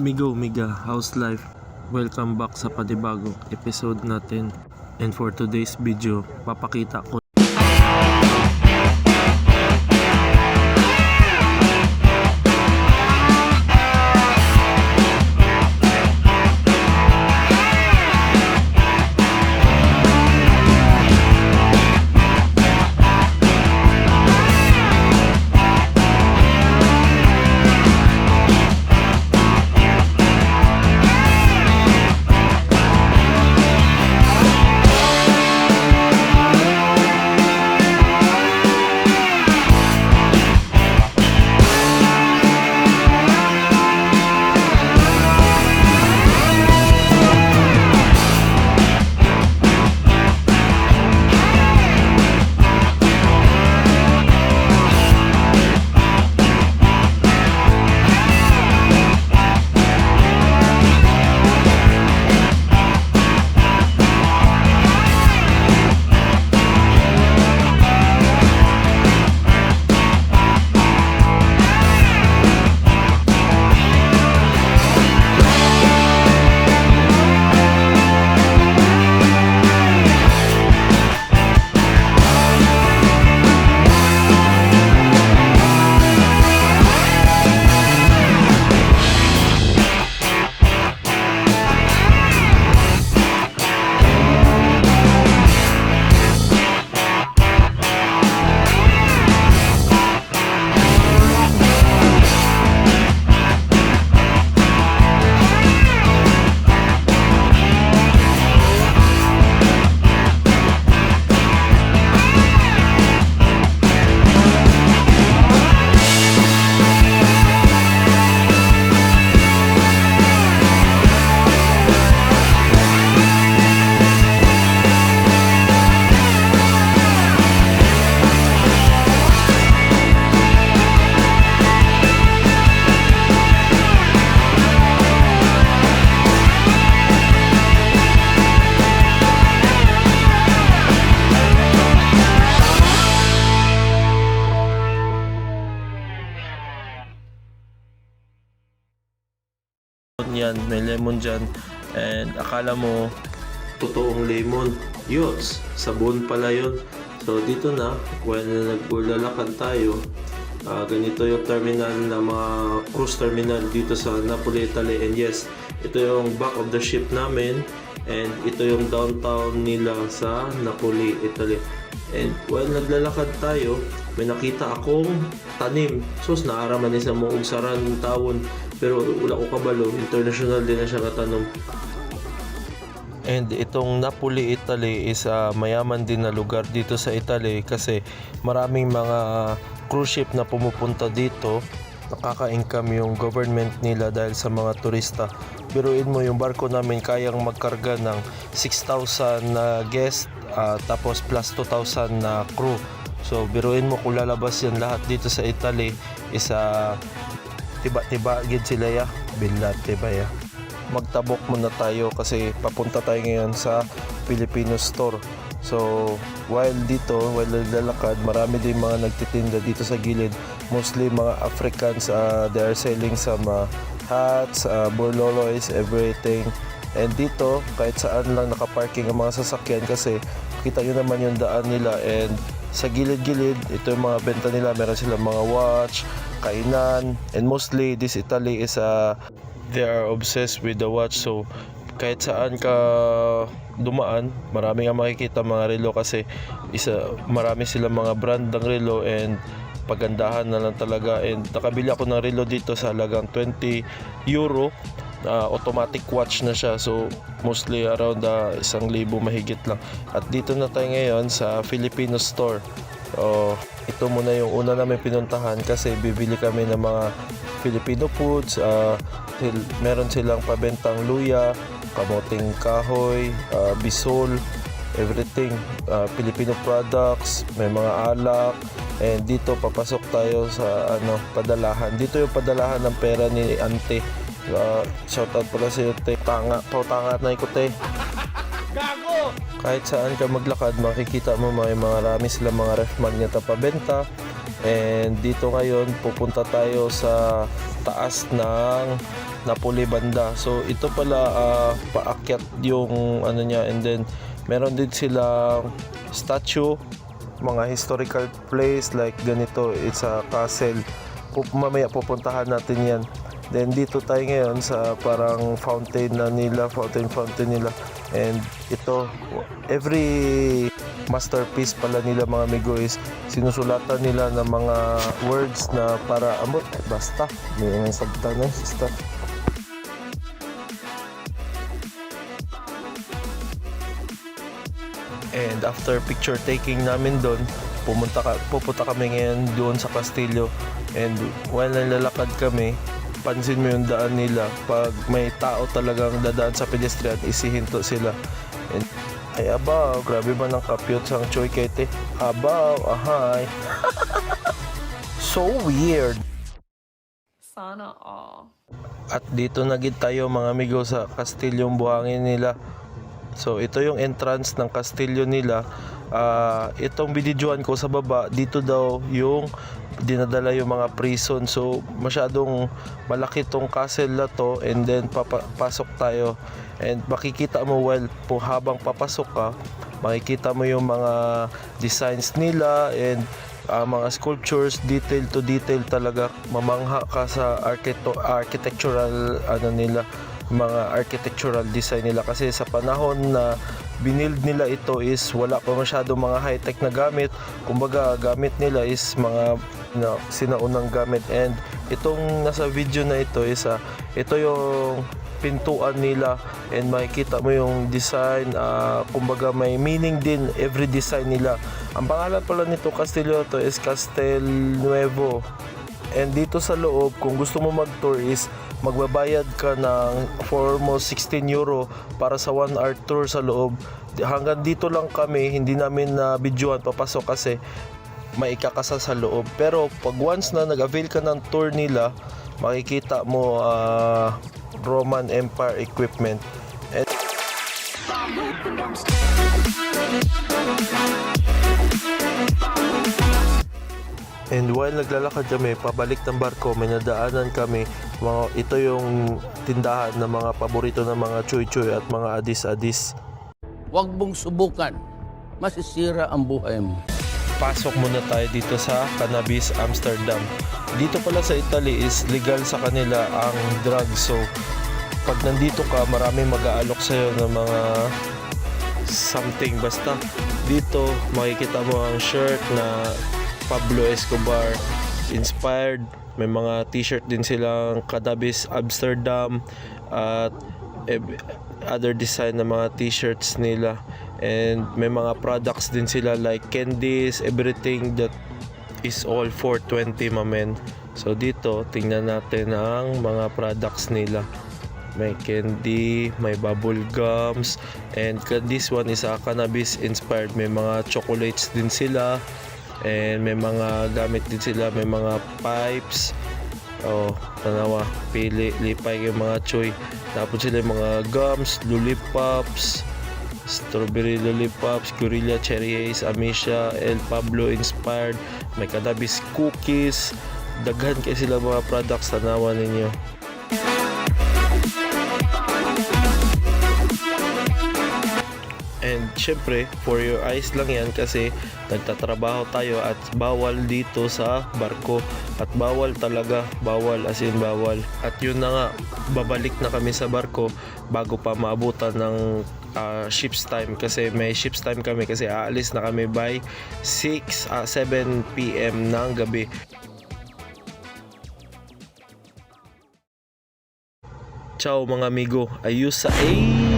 Migo Miga House Life? Welcome back sa panibagong episode natin. And for today's video Papakita ko yan may lemon dyan. And akala mo totoong lemon. Yots sabon pala yun. So dito na when naglalakad tayo ah, ganito yung terminal na mga cruise terminal dito sa Napoli, Italy and yes ito yung back of the ship namin. And ito yung downtown nila sa Napoli, Italy and while naglalakad tayo. May nakita akong tanim. Sus naaraman ni sa moong saran tawon. Pero wala ko kabalo international din na siya katanom And itong Napoli, Italy is ah, mayaman din na lugar dito sa Italy kasi maraming mga cruise ship na pumupunta dito. Nakaka-income yung government nila dahil sa mga turista. Biruin mo yung barko namin kayang magkarga ng 6,000 na guest ah, tapos plus 2,000 na crew. So biruin mo kung lalabas yan lahat dito sa Italy isa tiba-tiba gid sila ya. Bilat tiba ya magtabok muna tayo kasi papunta tayo ngayon sa Filipino store. So, while dito, while naglalakad, marami din mga nagtitinda dito sa gilid. Mostly mga Africans, uh, they are selling some uh, hats, uh, burloloys, everything. And dito, kahit saan lang nakaparking ang mga sasakyan kasi kita nyo naman yung daan nila and sa gilid-gilid, ito yung mga benta nila. Meron silang mga watch, kainan, and mostly this Italy is a they are obsessed with the watch so kahit saan ka dumaan marami nga makikita mga relo kasi isa marami silang mga brand ng relo and pagandahan na lang talaga. And nakabili ako ng relo dito sa halagang 20 euro. Ah, automatic watch na siya. So mostly around ah, isang libo mahigit lang. At dito na tayo ngayon sa Filipino store. So ito muna yung una namin pinuntahan kasi bibili kami ng mga Filipino foods. Til- meron silang pabentang luya kamoting kahoy ah, bisol everything. Ah, Filipino products may mga alak and dito papasok tayo sa ano padalahan dito yung padalahan ng pera ni ante Uh, shoutout pala sa iyo, te. Tanga, pautanga na ikot, te. Kahit saan ka maglakad, makikita mo may mga marami sila mga ref magnet na pabenta. And dito ngayon pupunta tayo sa taas ng Napoli banda. So ito pala ah, paakyat yung ano niya and then meron din silang statue mga historical place like ganito it's a castle. Pup- mamaya pupuntahan natin yan. Then dito tayo ngayon sa parang fountain na nila fountain fountain nila. And ito every masterpiece pala nila mga amigo is sinusulatan nila ng mga words na para amot basta. May mga sabta na basta And after picture taking namin doon, pumunta ka, pupunta kami ngayon doon sa Castillo. And while nalalakad kami, pansin mo yung daan nila. Pag may tao talagang dadaan sa pedestrian, isihinto sila. And, ay abaw, grabe ba ng kapyot sang choy kete? Abaw, ahay. so weird. Sana all. At dito na gid tayo mga amigo sa kastilyong buhangin nila. So ito yung entrance ng kastilyo nila. Ah, itong binidyohan ko sa baba, dito daw yung dinadala yung mga prison. So masyadong malaki tong castle na to and then papasok tayo. And makikita mo well po habang papasok ka, makikita mo yung mga designs nila and ah, mga sculptures detail to detail talaga mamangha ka sa archito- architectural ano nila mga architectural design nila. Kasi sa panahon na binild nila ito is wala pa masyado mga high-tech na gamit. Kumbaga gamit nila is mga na, sinaunang gamit. And itong nasa video na ito is ah, ito yung pintuan nila and makikita mo yung design ah, kumbaga may meaning din every design nila. Ang pangalan pala nito Castillo to is Castel Nuevo and dito sa loob kung gusto mo mag-tour is magbabayad ka ng for almost 16 euro para sa 1 hour tour sa loob. Hanggang dito lang kami hindi namin na videoan papasok kasi maikakasa sa loob. Pero pag once na nag-avail ka ng tour nila makikita mo ah, Roman Empire equipment. And And while naglalakad kami, pabalik ng barko, may nadaanan kami. Mga, ito yung tindahan ng mga paborito ng mga choy-choy at mga adis-adis. Huwag mong subukan. Masisira ang buhay mo. Pasok muna tayo dito sa Cannabis Amsterdam. Dito pala sa Italy is legal sa kanila ang drugs. So, pag nandito ka, maraming mag-aalok sa'yo ng mga something. Basta dito, makikita mo ang shirt na Pablo Escobar inspired. May mga t-shirt din silang Cannabis Amsterdam at other design na mga t-shirts nila. And may mga products din sila like candies everything that is all 420 mamen so dito tingnan natin ang mga products nila. May candy, may bubble gums and this one is a cannabis inspired may mga chocolates din sila and may mga gamit din sila may mga pipes. Oh tanawa pili lipay yung mga choy. Tapos sila yung mga gums lollipops strawberry lollipops gorilla cherry haze amisha el pablo inspired may cannabis cookies. Daghan kay sila mga products tanawa ninyo And syempre, for your eyes lang yan kasi nagtatrabaho tayo at bawal dito sa barko. At bawal talaga, bawal as in bawal. At yun na nga, babalik na kami sa barko bago pa maabutan ng ah, ship's time kasi may ship's time kami kasi aalis na kami by 6 ah, 7 p.m. ng gabi. Ciao mga amigo, ayos sa A!